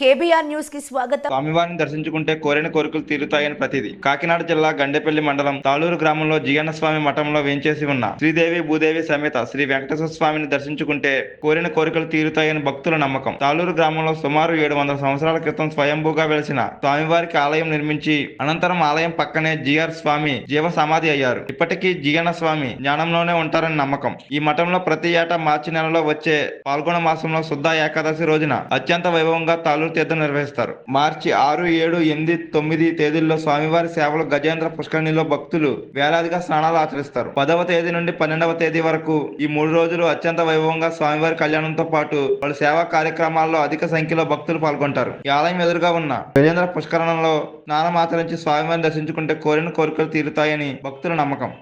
KBR న్యూస్కి స్వాగతం. స్వామివారిని దర్శించుకుంటే కోరిన కోరికలు తీరుతాయని ప్రతిది. కాకినాడ జిల్లా గండేపల్లి మండలం తాళూరు గ్రామంలో జియన్న స్వామి మఠంలో వేంచేసి ఉన్న శ్రీదేవి భూదేవి సమేత శ్రీ వెంకటేశ్వర స్వామిని దర్శించుకుంటే కోరిన కోరికలు తీరుతాయని భక్తుల నమ్మకం. తాళూరు గ్రామంలో సుమారు ఏడు వందల సంవత్సరాల క్రితం స్వయంభూగా వెలిసిన స్వామివారికి ఆలయం నిర్మించి అనంతరం ఆలయం పక్కనే జిఆర్ స్వామి జీవ సమాధి అయ్యారు. ఇప్పటికీ జియన్న స్వామి జ్ఞానంలోనే ఉంటారని నమ్మకం. ఈ మఠంలో ప్రతి ఏటా మార్చి నెలలో వచ్చే పాల్గొన మాసంలో శుద్ధ ఏకాదశి రోజున అత్యంత వైభవంగా తాళూరు తీర్థం నిర్వహిస్తారు. మార్చి ఆరు ఏడు ఎనిమిది తొమ్మిది తేదీల్లో స్వామివారి సేవలు గజేంద్ర పుష్కరిణిలో భక్తులు వేలాదిగా స్నానాలు ఆచరిస్తారు. పదవ తేదీ నుండి పన్నెండవ తేదీ వరకు ఈ మూడు రోజులు అత్యంత వైభవంగా స్వామివారి కళ్యాణంతో పాటు పలు సేవా కార్యక్రమాల్లో అధిక సంఖ్యలో భక్తులు పాల్గొంటారు. ఈ ఆలయం ఎదురుగా ఉన్న గజేంద్ర పుష్కరణంలో స్నానం ఆచరించి స్వామివారిని దర్శించుకుంటే కోరిన కోరికలు తీరుతాయని భక్తుల నమ్మకం.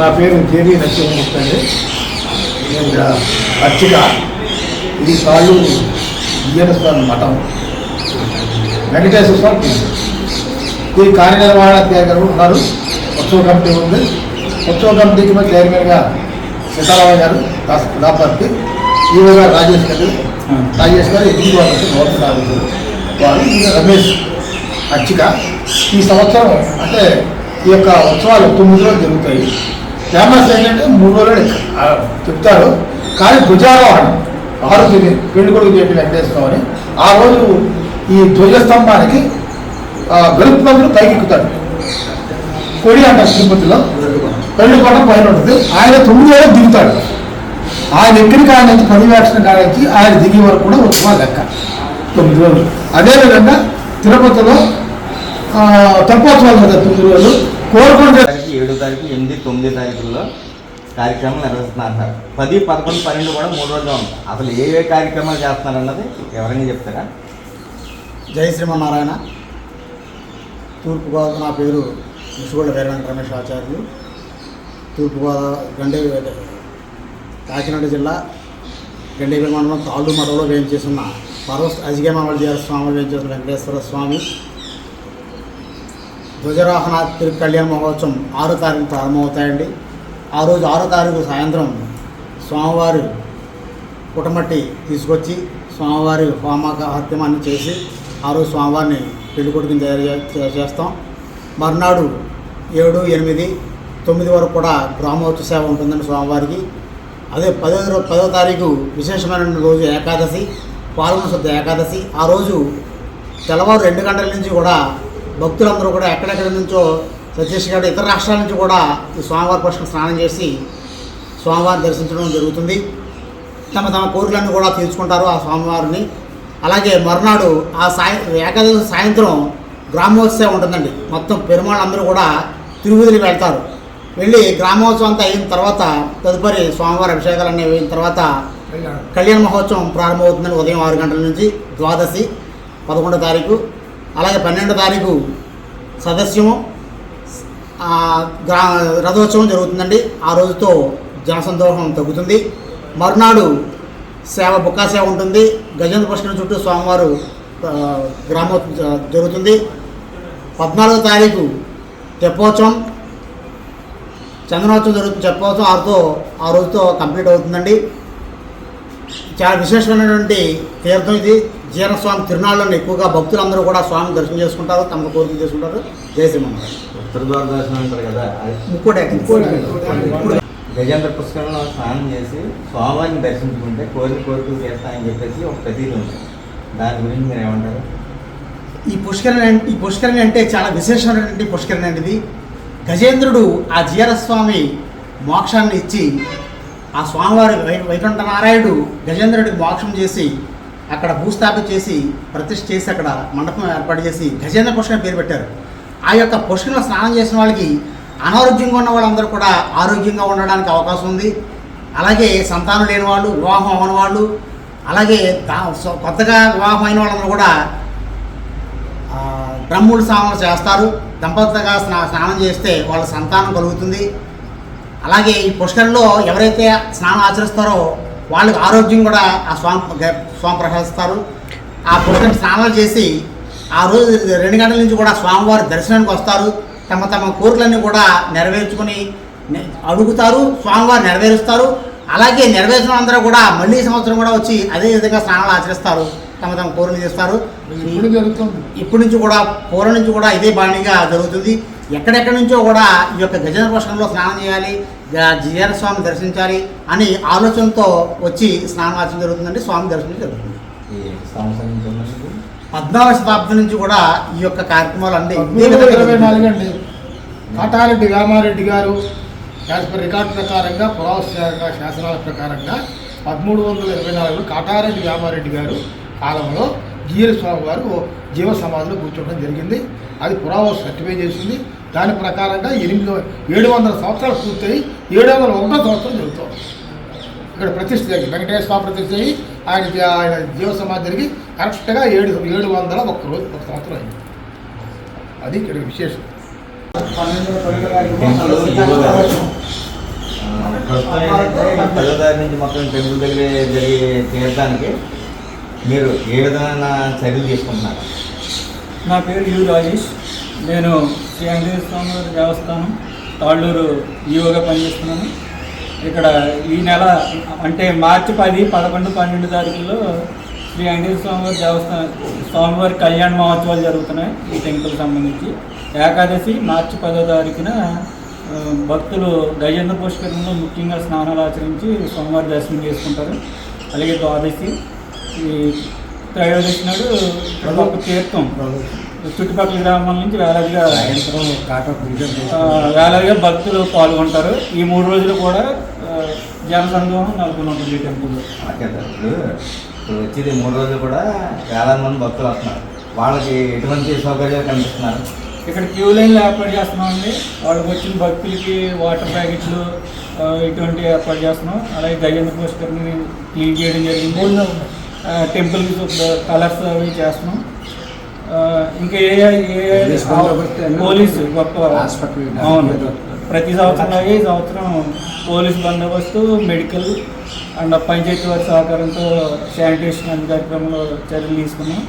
నా పేరు జేబీ నరసింహమూర్తి అండి. ఇది కాళ్ళు బియ్యన స్వామి మఠం. వెంకటేశ్వర స్వామి. ఈ కార్యనిర్వహణ అధికారులు ఉన్నారు. ఉత్సవ కమిటీ ఉంది. ఉత్సవ కమిటీకి మా చైర్మన్గా సీతారామయ్య గారు దాస్ ప్రతాపర్తి ఈవో గారు రాజేష్ గారు రాజేష్ గారు ఎన్ని వాళ్ళు ఆఫీసర్ వారు రమేష్ అర్చిక. ఈ సంవత్సరం అంటే ఈ యొక్క ఉత్సవాలు తొమ్మిది రోజులు జరుగుతాయి. ఫేమస్ ఏంటంటే మూడు రోజులు చెప్తారు. కానీ ధ్వజారోహణ. ఆరు తిరిగి పెళ్ళి కొడుకు చెప్పి వెంకటేశ్వరం ఆ రోజు ఈ ధ్వజస్తంభానికి ఆ, పైకెక్కుతాడు. కొడి అంటారు తిరుపతిలో. పెళ్ళి కొండ పైన ఉంటుంది. ఆయన తొమ్మిది వేల దిగుతాడు. ఆయన ఎక్కడికి ఆయన నుంచి పది ఆయన దిగే వరకు కూడా ఉత్సవాలు లెక్క. తొమ్మిది రోజులు అదేవిధంగా తిరుపతిలో ఆ, తెప్పోత్సవాలు తొమ్మిది రోజులు కోరుకుంటే ఏడో తారీఖు ఎనిమిది తొమ్మిది తారీఖుల్లో కార్యక్రమాలు నిర్వహిస్తున్నారు పది పదకొండు పన్నెండు కూడా మూడు రోజులు ఉంది. అసలు ఏ ఏ కార్యక్రమాలు చేస్తున్నారు అన్నది ఎవరైనా చెప్తారా? జై శ్రీమన్నారాయణ. తూర్పుగోదావరి నా పేరు ముసుగోళ్ళ వీరవెంకట రమేష్ ఆచార్యులు. తూర్పుగోదావరి గండే కాకినాడ జిల్లా గండేపల్లి మండలం తాళ్ళు మఠంలో వేయించేసిన పర్వస్ అజిగేమావళి స్వామి వేయించేసిన వెంకటేశ్వర స్వామి. ధ్వజరోహణ తిరు కళ్యాణ మహోత్సవం ఆరు తారీఖు ప్రారంభమవుతాయండి. ఆ రోజు ఆరో తారీఖు సాయంత్రం స్వామివారి పుటమట్టి తీసుకొచ్చి స్వామివారి హోమక హత్యమాన్ని చేసి ఆ రోజు స్వామివారిని పెళ్ళి కొడుకుని తయారు చేస్తాం. మర్నాడు ఏడు ఎనిమిది తొమ్మిది వరకు కూడా బ్రహ్మోత్సవ సేవ ఉంటుందండి స్వామివారికి. అదే పదో పదో తారీఖు విశేషమైన రోజు ఏకాదశి పాల్గొన శుద్ధ ఏకాదశి. ఆ రోజు తెల్లవారు రెండు గంటల నుంచి కూడా భక్తులందరూ కూడా ఎక్కడెక్కడి నుంచో ఛత్తీస్గఢ్ ఇతర రాష్ట్రాల నుంచి కూడా ఈ స్వామివారి పక్షం స్నానం చేసి స్వామివారిని దర్శించడం జరుగుతుంది. తమ తమ కోరికలను కూడా తీర్చుకుంటారు ఆ స్వామివారిని. అలాగే మరునాడు ఆ సాయ ఏకాదశి సాయంత్రం గ్రామోత్సవం ఉంటుందండి. మొత్తం పెరుమాళ్ళందరూ కూడా తిరుపతికి వెళ్తారు. వెళ్ళి గ్రామోత్సవం అంతా అయిన తర్వాత తదుపరి స్వామివారి అభిషేకాలన్నీ అయిన తర్వాత కళ్యాణ మహోత్సవం ప్రారంభమవుతుందని ఉదయం ఆరు గంటల నుంచి ద్వాదశి పదకొండో తారీఖు. అలాగే పన్నెండో తారీఖు సదస్యము. గ్రా రథోత్సవం జరుగుతుందండి. ఆ రోజుతో జనసందోహం తగ్గుతుంది. మరునాడు సేవ బుక్కా సేవ ఉంటుంది. గజేంద్ర పుష్కరం చుట్టూ స్వామివారు ఆ, గ్రామో జరుగుతుంది. పద్నాలుగో తారీఖు తెప్పోత్సవం. చందనోత్సవం జరుగుతుంది చెప్పవచ్చు ఆరుతో ఆ రోజుతో కంప్లీట్ అవుతుందండి. చాలా విశేషమైనటువంటి తీర్థం ఇది. జీర్ణస్వామి తిరునాళ్ళను ఎక్కువగా భక్తులందరూ కూడా స్వామిని దర్శనం చేసుకుంటారు తమ కోరికలు చేసుకుంటారు. జయ శ్రీమన్నారాయణ ఉత్తర ద్వార దర్శనం అంటారు కదా గజేంద్ర పుష్కరంలో స్నానం చేసి స్వామివారిని దర్శించుకుంటే కోరిక కోరికలు చేస్తాయని చెప్పేసి ఒక ప్రతీతి ఉంది. దాని గురించి మీరు ఏమంటారు? ఈ పుష్కరణి అంటే ఈ పుష్కరణి అంటే చాలా విశేషమైనటువంటి పుష్కరణి అండి ఇది. గజేంద్రుడు ఆ జీరస్వామి మోక్షాన్ని ఇచ్చి ఆ స్వామివారి వైకుంఠ నారాయణుడు గజేంద్రుడికి మోక్షం చేసి అక్కడ భూస్థాపన చేసి ప్రతిష్ఠ చేసి అక్కడ మండపం ఏర్పాటు చేసి గజేంద్ర పుష్కరణ పేరు పెట్టారు. ఆ యొక్క పుష్కరంలో స్నానం చేసిన వాళ్ళకి అనారోగ్యంగా ఉన్న వాళ్ళందరూ కూడా ఆరోగ్యంగా ఉండడానికి అవకాశం ఉంది. అలాగే సంతానం లేని వాళ్ళు వివాహం అవ్వని వాళ్ళు అలాగే దా- కొత్తగా వివాహం అయిన వాళ్ళందరూ కూడా బ్రహ్ముడు స్నానం చేస్తారు. దంపతులుగా స్నా స్నానం చేస్తే వాళ్ళ సంతానం కలుగుతుంది. అలాగే ఈ పుష్కరంలో ఎవరైతే స్నానం ఆచరిస్తారో వాళ్ళకి ఆరోగ్యం కూడా ఆ స్వామి స్వామి ప్రసాదిస్తారు. ఆ పుష్కరం స్నానాలు చేసి ఆ రోజు రెండు గంటల నుంచి కూడా స్వామివారి దర్శనానికి వస్తారు. తమ తమ కోరికలన్నీ కూడా నెరవేర్చుకొని అడుగుతారు. స్వామివారు నెరవేరుస్తారు. అలాగే నెరవేర్చిన అందరూ కూడా మళ్ళీ సంవత్సరం కూడా వచ్చి అదే విధంగా స్నానాలు ఆచరిస్తారు. తమ తమ కోరిన చేస్తారు ఇప్పటి నుంచి కూడా పూర్వం నుంచి కూడా ఇదే బాణిగా జరుగుతుంది. ఎక్కడెక్కడి నుంచో కూడా ఈ యొక్క గజేంద్ర పుష్కరంలో స్నానం చేయాలి. జీఆర్ స్వామి దర్శించాలి అని ఆలోచనతో వచ్చి స్నానవాచం జరుగుతుందండి. స్వామి దర్శనం జరుగుతుంది. పద్నాలుగు శతాబ్దం నుంచి కూడా ఈ యొక్క కార్యక్రమాలు అన్ని ఇరవై నాలుగు. అండి. కాటారెడ్డి రామారెడ్డి గారు యాజ్ పర్ రికార్డు ప్రకారంగా పురావస్థ శాసనాల ప్రకారంగా పదమూడు వందల ఇరవై నాలుగులో కాటారెడ్డి రామారెడ్డి గారు కాలంలో జీఎల్ స్వామి వారు జీవ సమాధిలో కూర్చోవడం జరిగింది. అది పురావస్తు సర్టిఫై చేసింది. దాని ప్రకారంగా ఎనిమిది ఏడు వందల సంవత్సరాలు పూర్తయి ఏడు వందల ఒకటో సంవత్సరం జరుగుతుంది. ఇక్కడ ప్రతిష్ఠ జరిగింది. వెంకటేశ్వర అయ్యి ఆయన ఆయన జీవ సమాధి జరిగి కరెక్ట్గా ఏడు ఏడు వందల ఒక్క రోజు ఒక సంవత్సరం అయింది. అది ఇక్కడ విశేషం. టెంపుల్ ఈవో గారు. ఆ, ప్రస్తుతం ఏంటంటే ఈ పదో తారీఖు నుంచి మొత్తం టెంపుల్ దగ్గర జరిగే తీర్థానికి మీరు ఏ విధమైన చర్యలు తీసుకుంటున్నారు? నా పేరు యు రాజేష్. నేను శ్రీ వెంకటేశ్వర స్వామి వారి దేవస్థానం తాళ్ళూరు ఈవోగా పనిచేస్తున్నాను. ఇక్కడ ఈ నెల అంటే మార్చి పది పదకొండు పన్నెండు తారీఖుల్లో శ్రీ వెంకటేశ్వర స్వామివారి దేవస్థానం స్వామివారి కళ్యాణ మహోత్సవాలు జరుగుతున్నాయి ఈ టెంపుల్ సంబంధించి. ఏకాదశి మార్చి పదో తారీఖున భక్తులు గజేంద్ర పుష్కరంలో ముఖ్యంగా స్నానాలు ఆచరించి స్వామివారి దర్శనం చేసుకుంటారు. అలాగే ద్వాదశి ఈ త్రయోదశి నాడు ఒక తీర్థం. చుట్టుపక్కల గ్రామాల నుంచి వేలాదిగా వేలాదిగా భక్తులు పాల్గొంటారు. ఈ మూడు రోజులు కూడా ఆ, జనసంద్రోహం నెలకొని ఉంటుంది ఈ టెంపుల్లో ఇప్పుడు వచ్చేది మూడు రోజులు కూడా వేలాది మంది భక్తులు వస్తున్నారు. వాళ్ళకి ఎటువంటి సౌకర్యాలు కల్పిస్తున్నారు? ఇక్కడ క్యూ లైన్లు ఏర్పాటు చేస్తున్నామండి. వాళ్ళకి వచ్చిన భక్తులకి వాటర్ ప్యాకెట్లు ఇటువంటి ఏర్పాటు చేస్తున్నాం. అలాగే గజేంద్ర పుష్కర్ని క్లీన్ చేయడం జరిగింది. టెంపుల్కి కలర్స్ అవి చేస్తున్నాం. ఇంకా ఏ పోలీసు గొప్ప అవును. ప్రతి సంవత్సరం ఈ సంవత్సరం పోలీస్ బందోబస్తు మెడికల్ అండ్ పంచాయతీ వారి సహకారంతో శానిటేషన్ కార్యక్రమంలో చర్యలు తీసుకున్నాం.